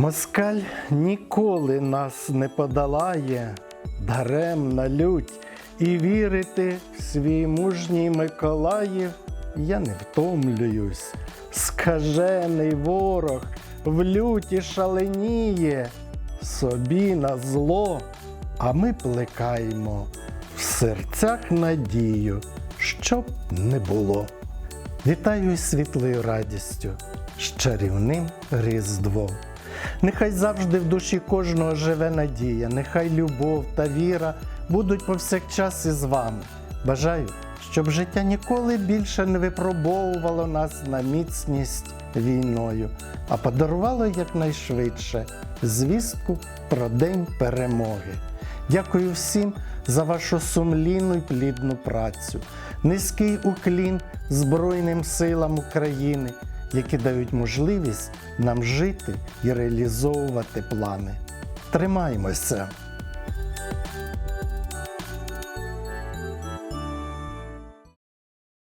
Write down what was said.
Москаль ніколи нас не подолає, даремна лють, і вірити в свій мужній Миколаїв я не втомлююсь. Скажений ворог в люті шаленіє, собі на зло, а ми плекаємо в серцях надію, щоб не було. Вітаю із світлою радістю, з чарівним Різдвом. Нехай завжди в душі кожного живе надія, нехай любов та віра будуть повсякчас із вами. Бажаю, щоб життя ніколи більше не випробовувало нас на міцність війною, а подарувало якнайшвидше звістку про День перемоги. Дякую всім за вашу сумлінну й плідну працю. Низький уклін Збройним силам України, які дають можливість нам жити і реалізовувати плани. Тримаймося!